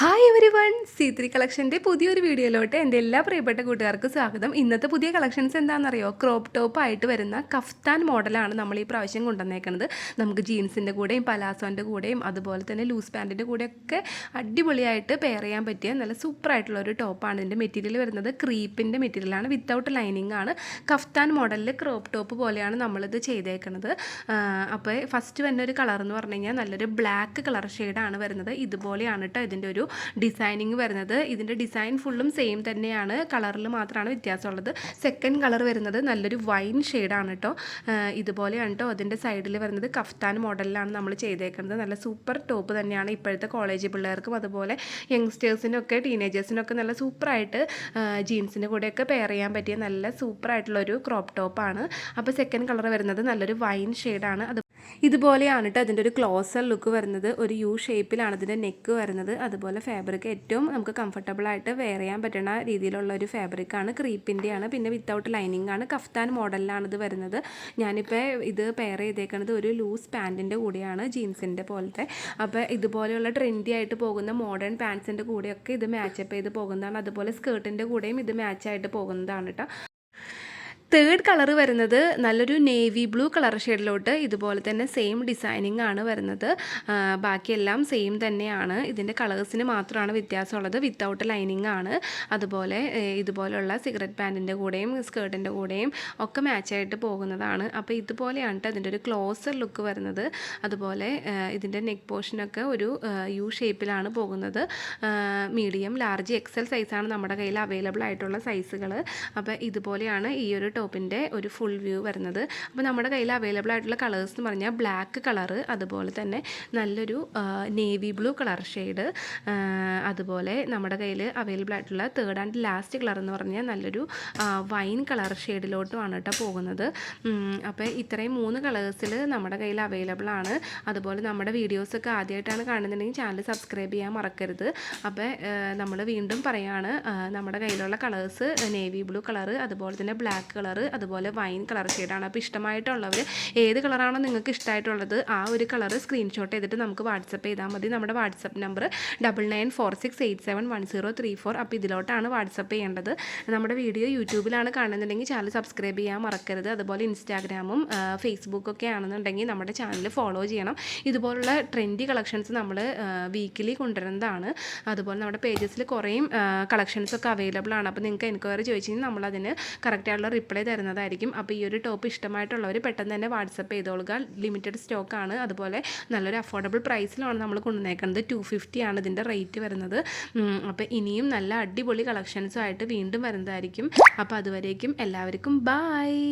Hi everyone C three കളക്ഷന്റെ പുതിയൊരു വീഡിയോയിലോട്ട് എന്റെ എല്ലാ പ്രിയപ്പെട്ട കൂട്ടുകാർക്കും സ്വാഗതം. ഇന്നത്തെ പുതിയ കളക്ഷൻസ് എന്താണെന്നറിയോ? ക്രോപ്പ് ടോപ്പ് ആയിട്ട് വരുന്ന കഫ്താൻ മോഡലാണ് നമ്മൾ ഈ പ്രാവശ്യം കൊണ്ടുവന്നേക്കുന്നത് നമുക്ക് ജീൻസിന്റെ കൂടെയും പലാസോന്റെ കൂടെയും അതുപോലെ തന്നെ ലൂസ് പാന്റിന്റെ കൂടെയൊക്കെ അടിപൊളിയായിട്ട് പെയർ ചെയ്യാൻ പറ്റിയ നല്ല സൂപ്പർ ആയിട്ടുള്ള ഒരു ടോപ്പാണ് ഇതിന്റെ മെറ്റീരിയൽ വരുന്നത് ക്രീപ്പിന്റെ മെറ്റീരിയലാണ് വിത്തൗട്ട് ലൈനിങ് ആണ്. കഫ്താൻ മോഡലിൽ ക്രോപ്പ് ടോപ്പ് പോലെയാണ് നമ്മളിത് ചെയ്തേക്കുന്നത് അപ്പോൾ ഫസ്റ്റ് വരുന്ന ഒരു കളർ എന്ന് പറഞ്ഞു കഴിഞ്ഞാൽ നല്ലൊരു ബ്ലാക്ക് കളർ ഷെയ്ഡാണ് വരുന്നത്. ഇതുപോലെയാണ് കേട്ടോ ഇതിന്റെ ഒരു ഡിസൈനിങ് വരുന്നത്. ഇതിന്റെ ഡിസൈൻ ഫുള്ളും സെയിം തന്നെയാണ്. കളറിൽ മാത്രമാണ് വ്യത്യാസമുള്ളത്. സെക്കൻഡ് കളർ വരുന്നത് നല്ലൊരു വൈൻ ഷെയ്ഡാണ് കേട്ടോ ഇതുപോലെയാണ് കേട്ടോ അതിന്റെ സൈഡിൽ വരുന്നത് കഫ്താൻ മോഡലിലാണ് നമ്മൾ ചെയ്തേക്കുന്നത്. നല്ല സൂപ്പർ ടോപ്പ് തന്നെയാണ് ഇപ്പോഴത്തെ കോളേജ് പിള്ളേർക്കും. അതുപോലെ യങ്സ്റ്റേഴ്സിനൊക്കെ ടീനേജേഴ്സിനൊക്കെ നല്ല സൂപ്പറായിട്ട് ജീൻസിന്റെ കൂടെയൊക്കെ പെയർ ചെയ്യാൻ പറ്റിയ നല്ല സൂപ്പറായിട്ടുള്ളൊരു ക്രോപ്പ് ടോപ്പാണ് അപ്പോൾ സെക്കൻഡ് കളർ വരുന്നത് നല്ലൊരു വൈൻ ഷെയ്ഡാണ് അത് ഇതുപോലെയാണ് കേട്ടോ അതിന്റെ ഒരു ക്ലോസർ ലുക്ക് വരുന്നത്. ഒരു യു ഷേപ്പിലാണ് അതിന്റെ നെക്ക് വരുന്നത്. അതുപോലെ ഫാബ്രിക് ഏറ്റവും നമുക്ക് കംഫർട്ടബിളായിട്ട് വെയർ ചെയ്യാൻ പറ്റുന്ന രീതിയിലുള്ള ഒരു ഫാബ്രിക്കാണ് ക്രീപ്പിന്റെയാണ് പിന്നെ വിത്തൗട്ട് ലൈനിങ് ആണ്. കഫ്താൻ മോഡലിലാണ് ഇത് വരുന്നത്. ഞാനിപ്പോൾ ഇത് പെയർ ചെയ്തേക്കുന്നത് ഒരു ലൂസ് പാന്റിന്റെ കൂടെയാണ് ജീൻസിന്റെ പോലത്തെ. അപ്പോൾ ഇതുപോലെയുള്ള ട്രെൻഡി ആയിട്ട് പോകുന്ന മോഡേൺ പാൻസിന്റെ കൂടെയൊക്കെ ഇത് മാച്ചപ്പ് ചെയ്ത് പോകുന്നതാണ്. അതുപോലെ സ്കേർട്ടിന്റെ കൂടെയും ഇത് മാച്ചായിട്ട് പോകുന്നതാണ് കേട്ടോ തേർഡ് കളർ വരുന്നത് നല്ലൊരു നേവി ബ്ലൂ കളർ ഷെയ്ഡിലോട്ട് ഇതുപോലെ തന്നെ സെയിം ഡിസൈനിങ് ആണ് വരുന്നത്. ബാക്കിയെല്ലാം സെയിം തന്നെയാണ്. ഇതിന്റെ കളേഴ്സിന് മാത്രമാണ് വ്യത്യാസമുള്ളത്. വിത്തൗട്ട് ലൈനിങ് ആണ്. അതുപോലെ ഇതുപോലെയുള്ള സിഗരറ്റ് പാന്റിന്റെ കൂടെയും സ്കേർട്ടിന്റെ കൂടെയും ഒക്കെ മാച്ചായിട്ട് പോകുന്നതാണ്. അപ്പോൾ ഇതുപോലെയാണ് കേട്ടോ ഒരു ക്ലോസർ ലുക്ക് വരുന്നത്. അതുപോലെ ഇതിന്റെ നെക്ക് പോർഷനൊക്കെ ഒരു യു ഷേപ്പിലാണ് പോകുന്നത്. മീഡിയം ലാർജ് എക്സൽ സൈസാണ് നമ്മുടെ കയ്യിൽ അവൈലബിൾ ആയിട്ടുള്ള സൈസുകൾ അപ്പോൾ ഇതുപോലെയാണ് ഈ ഒരു ടോപ്പിന്റെ ഒരു ഫുൾ വ്യൂ വരുന്നത്. അപ്പോൾ നമ്മുടെ കയ്യിൽ അവൈലബിൾ ആയിട്ടുള്ള കളേഴ്സ് എന്ന് പറഞ്ഞാൽ ബ്ലാക്ക് കളറ് അതുപോലെ തന്നെ നല്ലൊരു നേവി ബ്ലൂ കളർ ഷെയ്ഡ് അതുപോലെ നമ്മുടെ കയ്യിൽ അവൈലബിൾ ആയിട്ടുള്ള തേർഡ് ആൻഡ് ലാസ്റ്റ് കളർ എന്ന് പറഞ്ഞാൽ നല്ലൊരു വൈൻ കളർ ഷെയ്ഡിലോട്ടുമാണ് കേട്ടോ പോകുന്നത്. അപ്പോൾ ഇത്രയും മൂന്ന് കളേഴ്സിൽ നമ്മുടെ കയ്യിൽ അവൈലബിൾ ആണ്. അതുപോലെ നമ്മുടെ വീഡിയോസൊക്കെ ആദ്യമായിട്ടാണ് കാണുന്നുണ്ടെങ്കിൽ ചാനൽ സബ്സ്ക്രൈബ് ചെയ്യാൻ മറക്കരുത്. അപ്പോൾ നമ്മൾ വീണ്ടും പറയുകയാണ് നമ്മുടെ കയ്യിലുള്ള കളേഴ്സ് നേവി ബ്ലൂ കളർ അതുപോലെ തന്നെ ബ്ലാക്ക് കളർ കളർ അതുപോലെ വൈൻ കളർ ഷെയ്ഡാണ്. അപ്പോൾ ഇഷ്ടമായിട്ടുള്ളവർ ഏത് കളറാണോ നിങ്ങൾക്ക് ഇഷ്ടമായിട്ടുള്ളത് ആ ഒരു കളർ സ്ക്രീൻഷോട്ട് ചെയ്തിട്ട് നമുക്ക് വാട്സപ്പ് ചെയ്താൽ മതി. നമ്മുടെ WhatsApp number double nine four six eight seven one zero three four അപ്പോൾ ഇതിലോട്ടാണ് വാട്സപ്പ് ചെയ്യേണ്ടത്. നമ്മുടെ വീഡിയോ യൂട്യൂബിലാണ് കാണുന്നുണ്ടെങ്കിൽ ചാനൽ സബ്സ്ക്രൈബ് ചെയ്യാൻ മറക്കരുത്. അതുപോലെ ഇൻസ്റ്റാഗ്രാമും ഫേസ്ബുക്കൊക്കെ ആണെന്നുണ്ടെങ്കിൽ നമ്മുടെ ചാനൽ ഫോളോ ചെയ്യണം. ഇതുപോലുള്ള ട്രെൻഡി കളക്ഷൻസ് നമ്മൾ വീക്കിലി കൊണ്ടുവരുന്നതാണ്. അതുപോലെ നമ്മുടെ പേജസിൽ കുറേയും കളക്ഷൻസൊക്കെ അവൈലബിൾ ആണ് അപ്പോൾ നിങ്ങൾക്ക് എൻക്വയറി ചോദിച്ചു കഴിഞ്ഞാൽ നമ്മളതിന് കറക്റ്റായിട്ടുള്ള റിപ്ലൈ തരുന്നതായിരിക്കും. അപ്പോൾ ഈ ഒരു ടോപ്പ് ഇഷ്ടമായിട്ടുള്ളവർ പെട്ടെന്ന് തന്നെ വാട്സപ്പ് ചെയ്തോളുക. ലിമിറ്റഡ് സ്റ്റോക്കാണ് അതുപോലെ നല്ലൊരു അഫോർഡബിൾ പ്രൈസിലാണ് നമ്മൾ കൊണ്ടുവന്നേക്കുന്നത് ടു ഫിഫ്റ്റി ആണ് ഇതിന്റെ റേറ്റ് വരുന്നത്. അപ്പോൾ ഇനിയും നല്ല അടിപൊളി കളക്ഷൻസുമായിട്ട് വീണ്ടും വരുന്നതായിരിക്കും. അപ്പോൾ അതുവരേക്കും എല്ലാവർക്കും ബായ്